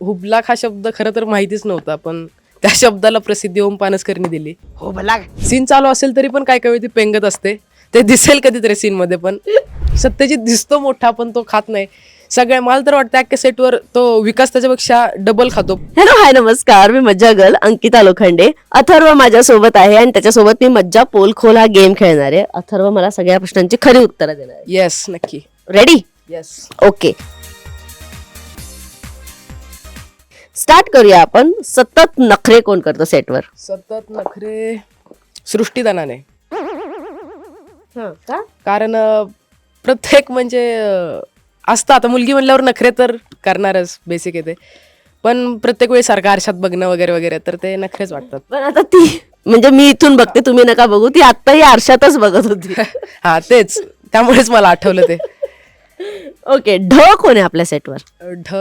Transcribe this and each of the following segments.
हुबलाक हा शब्द खरं तर माहितीच नव्हता पण त्या शब्दाला प्रसिद्धी ओम पानसकरनी दिली. हो भला सीन चालू असेल तरी पण काय काय वेळी ती पेंगत असते. ते दिसेल कधीतरी सीन मध्ये पण सत्यजित दिसतो मोठा पण तो खात नाही. सगळ्या मला तर वाटतं अख्ख्या सेटवर तो विकास त्याच्यापेक्षा डबल खातो. हॅलो हाय नमस्कार. मी मज्जा गर्ल अंकिता लोखंडे. अथर्व माझ्यासोबत आहे आणि त्याच्यासोबत मी मज्जा पोल खोल हा गेम खेळणार आहे. अथर्व मला सगळ्या प्रश्नांची खरी उत्तरं देणार आहे. येस नक्की. रेडी येस ओके स्टार्ट करूया आपण. सतत नखरे कोण करतो सेटवर सतत नखरे सृष्टीदानाने. कारण अं, प्रत्येक म्हणजे अं, असतं. आता मुलगी म्हणल्यावर नखरे तर करणारच बेसिक येते पण प्रत्येक वेळी सारखं आरशात बघणं वगैरे वगैरे तर ते नखरेच वाटतात. पण आता ती म्हणजे मी इथून बघते तुम्ही नका बघू. ती आत्ताही आरशातच बघत होती. हा तेच. त्यामुळेच मला आठवलं ते. ओके ढ कोण आहे आपल्या सेटवर ढ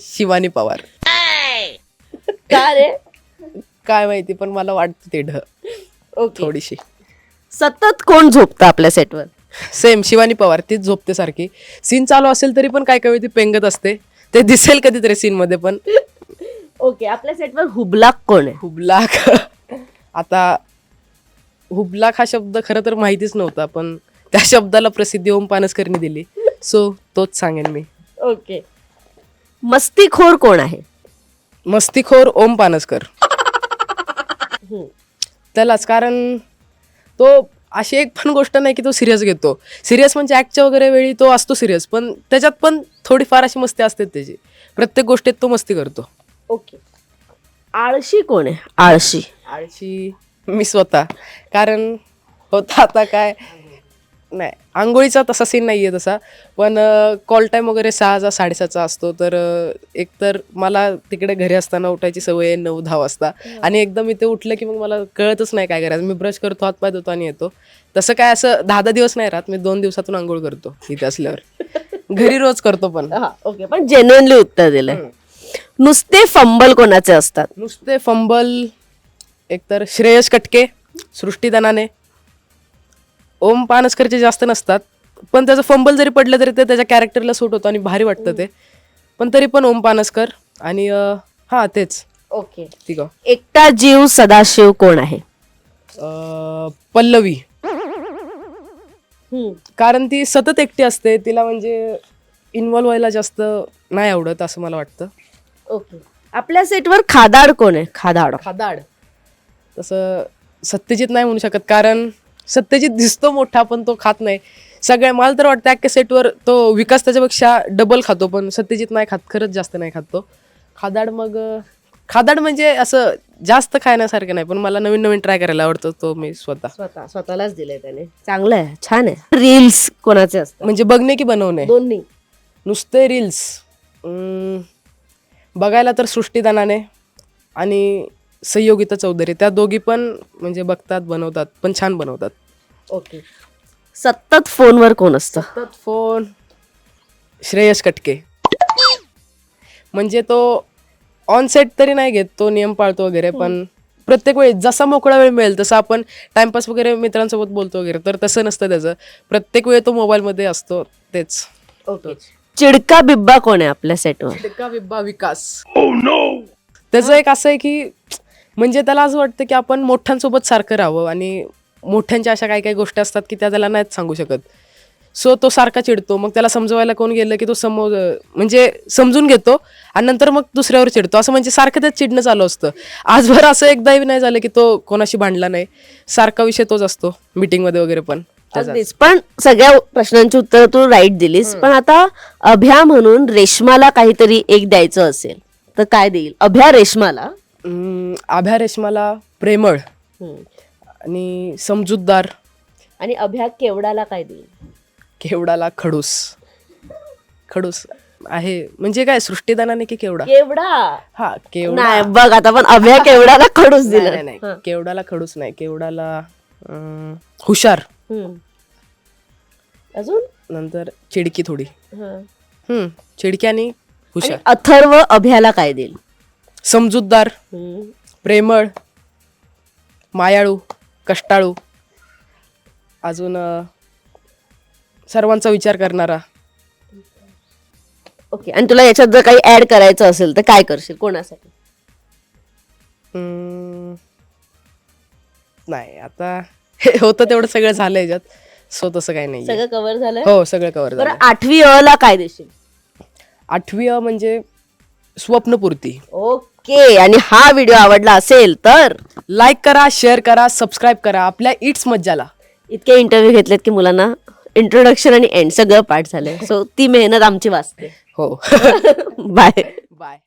शिवानी पवार. का रे? काय माहिती पण मला वाटतं ते ढ. ओके. थोडीशी. सतत कोण झोपतं आपल्या सेटवर सेम शिवानी पवार तीच झोपते सारखी. सीन चालू असेल तरी पण काय काय ती पेंगत असते. ते दिसेल कधीतरी सीन मध्ये पण. ओके आपल्या सेटवर हुबलाक कोण आहे? हुबलाक. आता हुबलाक हा शब्द खरं तर माहितीच नव्हता पण त्या शब्दाला प्रसिद्धी ओम पानसकरनी दिली. सो तोच सांगेन मी. ओके. मस्तीखोर कोण आहे? मस्तीखोर ओम पानसकर. त्यालाच कारण तो अशी एक पण गोष्ट नाही की तो सिरियस घेतो. सिरियस म्हणजे ऍक्टच्या वगैरे वेळी तो असतो सिरियस पण त्याच्यात पण थोडीफार अशी मस्ती असते त्याची. प्रत्येक गोष्टीत तो मस्ती करतो. ओके. आळशी कोण आहे? आळशी. आळशी मी स्वतः. कारण होता आता काय? नाही आंघोळीचा तसा सीन नाही आहे तसा पण कॉल टाईम वगैरे सहाचा साडेसहाचा असतो तर एकतर मला तिकडे घरी असताना उठायची सवय आहे नऊ दहा वाजता. आणि एकदम इथे उठलं की मग मला कळतच नाही काय करायचं. मी ब्रश करतो हातपाय धुतो आणि येतो. तसं काय असं दहा दहा दिवस नाही राहत. मी दोन दिवसातून आंघोळ करतो इथे असल्यावर. घरी रोज करतो पण. हा ओके पण जेन्युअनली उत्तर दिलंय. नुसते फंबल कोणाचे असतात? नुसते फंबल एकतर श्रेयस कटके सृष्टीदानाने ओम पानसकरचे जास्त नसतात पण त्याचं फंबल जरी पडलं तरी ते त्याच्या कॅरेक्टरला सूट होतं आणि भारी वाटतं ते. पण तरी पण ओम पानसकर आणि अं, हा तेच. ओके. ठीक एकटा जीव सदाशिव कोण आहे? पल्लवी. कारण ती सतत एकटी असते तिला म्हणजे इन्व्हॉल्व व्हायला जास्त नाही आवडत असं मला वाटतं. ओके. आपल्या सेटवर खादाड कोण आहे? खादाड. खादाड. तसं सत्यजित नाही म्हणू शकत कारण सत्यजित दिसतो मोठा पण तो खात नाही. सगळ्या मला तर वाटतं अख्ख्या सेटवर तो विकास त्याच्यापेक्षा डबल खातो पण सत्यजित नाही खात खरंच जास्त नाही खात तो. खादाड मग खादाड म्हणजे असं जास्त खाण्यासारखं नाही पण मला नवीन नवीन ट्राय करायला आवडतो तो मी स्वतः. स्वतः स्वतःलाच दिलंय त्याने. चांगलं आहे छान आहे. रील्स कोणाचे असतात? म्हणजे बघणे की बनवणे? दोन्ही. नुसते रील्स बघायला तर सृष्टीदानाने आणि संयोगिता चौधरी त्या दोघी पण म्हणजे बघतात बनवतात पण छान बनवतात. ओके. सतत फोनवर कोण असतं? सतत फोन. श्रेयस कटके. म्हणजे तो ऑन सेट तरी नाही घेत तो नियम पाळतो वगैरे पण प्रत्येक वेळी जसा मोकळा वेळ मिळेल तसं आपण टाइमपास वगैरे मित्रांसोबत बोलतो वगैरे तर तसं नसतं त्याचं. प्रत्येक वेळ तो मोबाईलमध्ये असतो तेच. ओके. चिडका बिब्बा कोण आहे आपल्या सेटवर चिडका बिब्बा विकास. त्याचं एक असं आहे की म्हणजे त्याला असं वाटतं की आपण मोठ्यांसोबत सारखं राहावं आणि मोठ्यांच्या अशा काही काही गोष्टी असतात की त्या त्याला नाहीच सांगू शकत. सो तो सारखा चिडतो. मग त्याला समजवायला कोण गेलं की तो समो म्हणजे समजून घेतो आणि नंतर मग दुसऱ्यावर चिडतो. असं म्हणजे सारखं त्यात चिडणं चालू असतं. आजभर असं एकदाही नाही झालं की तो कोणाशी भांडला नाही. सारखा विषय तोच असतो मीटिंगमध्ये वगैरे पण. अगदीच. पण सगळ्या प्रश्नांची उत्तर तू राईट दिलीस. पण आता अभ्या म्हणून रेशमाला काहीतरी एक द्यायचं असेल तर काय देईल? अभ्या रेशमाला. हम्म, आभ्या रेशमाला प्रेमळ आणि समजूतदार. आणि अभ्या केवडाला काय देईल? केवडाला खडूस. खडूस आहे. म्हणजे काय सृष्टीदानाने की केवडा? केवडा? हा केवडा. नाही बघ आता पण अभ्या केवडाला खडूस नाही, दिला. नाही, नाही. केवडाला खडूस नाही. केवडाला अं, हुशार. अजून? नंतर चिडकी थोडी. हं. हम्म चिडकी आणि आणि हुशार. अथर्व अभ्याला काय देईल? समजूतदार प्रेमळ मायाळू कष्टाळू. अजून सर्वांचा विचार करणारा. ओके आणि तुला याच्यात जर काही ऍड करायचं असेल तर काय करशील? कोणासाठी? नाही आता होतं तेवढं सगळं झालं याच्यात. सो तसं काही नाही सगळं कव्हर झालंय? हो सगळं कव्हर झालं आठवी अ ला काय देशील? आठवी अ म्हणजे स्वप्नपूर्ती. ओके. आणि हा व्हिडिओ आवडला असेल तर लाईक करा शेअर करा सबस्क्राईब करा आपल्या इट्स मज्जाला. इतके इंटरव्ह्यू घेतलेत की मुलांना इंट्रोडक्शन आणि एंड सगळं पाठ झालंय. सो ती मेहनत आमची वाचते. हो. Bye bye